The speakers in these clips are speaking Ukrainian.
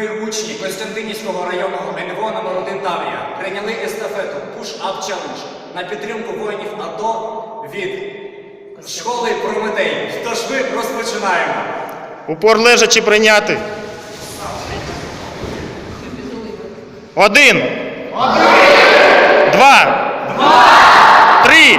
Ми учні Костянтинівського районного НВО номер 1 Таврія прийняли естафету Push-Up Challenge на підтримку воїнів АТО від школи Прометей. Тож ми розпочинаємо. Упор лежачи прийняти. Один. Один. Два. Два. Три.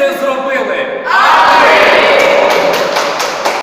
це зробили.